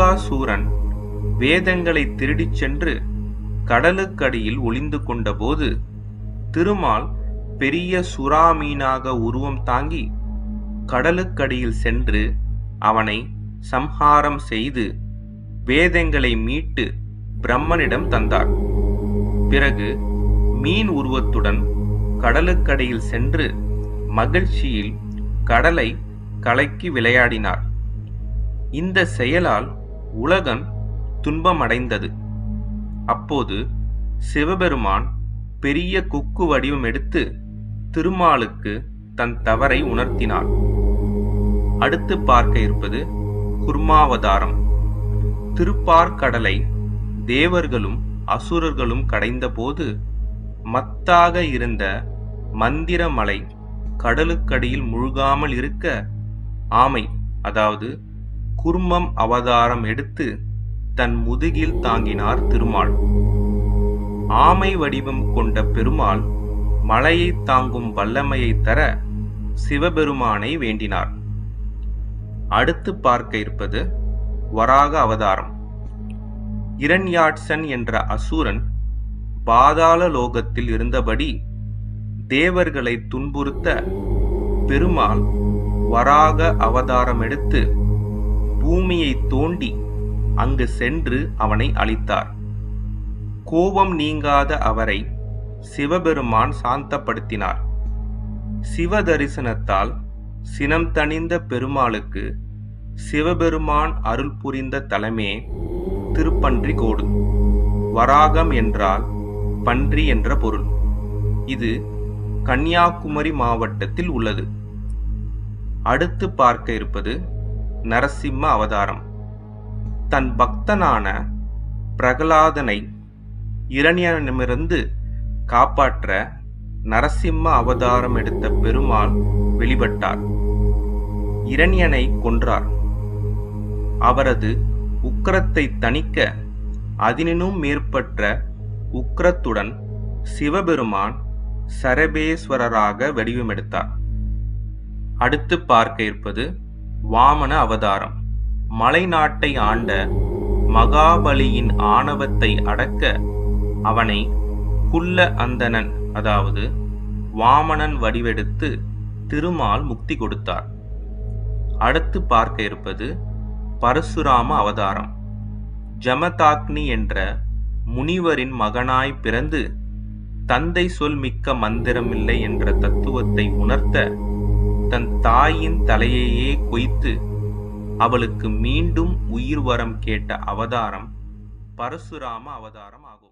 பகாசூரன் வேதங்களை திருடிச் சென்று கடலுக்கடியில் ஒளிந்து கொண்டபோது திருமால் பெரிய சுறா மீனாக உருவம் தாங்கி கடலுக்கடியில் சென்று அவனை சம்ஹாரம் செய்து வேதங்களை மீட்டு பிரம்மனிடம் தந்தார் பிறகு மீன் உருவத்துடன் கடலுக்கடியில் சென்று மகிழ்ச்சியில் கடலை கலக்கி விளையாடினார் இந்த செயலால் உலகம் துன்பமடைந்தது. அப்போது சிவபெருமான் பெரிய கொக்கு வடிவம் எடுத்து திருமாலுக்கு தன் தவறை உணர்த்தினார். அடுத்து பார்க்க இருப்பது குர்மாவதாரம். திருப்பார்கடலை தேவர்களும் அசுரர்களும் கடைந்தபோது மத்தாக இருந்த மந்திரமலை கடலுக்கடியில் முழுகாமல் இருக்க ஆமை அதாவது குர்மம் அவதாரம் எடுத்து தன் முதுகில் தாங்கினார் திருமால். ஆமை வடிவம் கொண்ட பெருமாள் மலையை தாங்கும் வல்லமையை தர சிவபெருமானை வேண்டினார். அடுத்து பார்க்க இருப்பது வராக அவதாரம். இரண்யாட்சன் என்ற அசுரன் பாதாள லோகத்தில் இருந்தபடி தேவர்களை துன்புறுத்த பெருமாள் வராக அவதாரம் எடுத்து பூமியை தோண்டி அங்கு சென்று அவனை அழித்தார். கோபம் நீங்காத அவரை சிவபெருமான் சாந்தப்படுத்தினார். சிவ தரிசனத்தால் சினம் தணிந்த பெருமாளுக்கு சிவபெருமான் அருள் புரிந்த தலமே திருப்பன்றி கோடு. வராகம் என்றால் பன்றி என்ற பொருள். இது கன்னியாகுமரி மாவட்டத்தில் உள்ளது. அடுத்து பார்க்க இருப்பது நரசிம்ம அவதாரம். தன் பக்தனான பிரகலாதனை இரணியனிடமிருந்து காப்பாற்ற நரசிம்ம அவதாரம் எடுத்த பெருமாள் வெளிப்பட்டார். இரணியனை கொன்றார். அவரது உக்கரத்தை தணிக்க அதனினும் மேற்பட்ட உக்கிரத்துடன் சிவபெருமான் சரபேஸ்வரராக வடிவமெடுத்தார். அடுத்து பார்க்க இருப்பது வாமன அவதாரம். மலைநாட்டை ஆண்ட மகாபலியின் ஆணவத்தை அடக்க அவனை குல்ல அந்தணன் அதாவது வாமனன் வடிவெடுத்து திருமால் முக்தி கொடுத்தார். அடுத்து பார்க்க இருப்பது பரசுராம அவதாரம். ஜமதாக்னி என்ற முனிவரின் மகனாய் பிறந்து தந்தை சொல் மிக்க மந்திரமில்லை என்ற தத்துவத்தை உணர்த்த தன் தாயின் தலையையே கொய்த்து அவளுக்கு மீண்டும் உயிர் வரம் கேட்ட அவதாரம் பரசுராம அவதாரம் ஆகும்.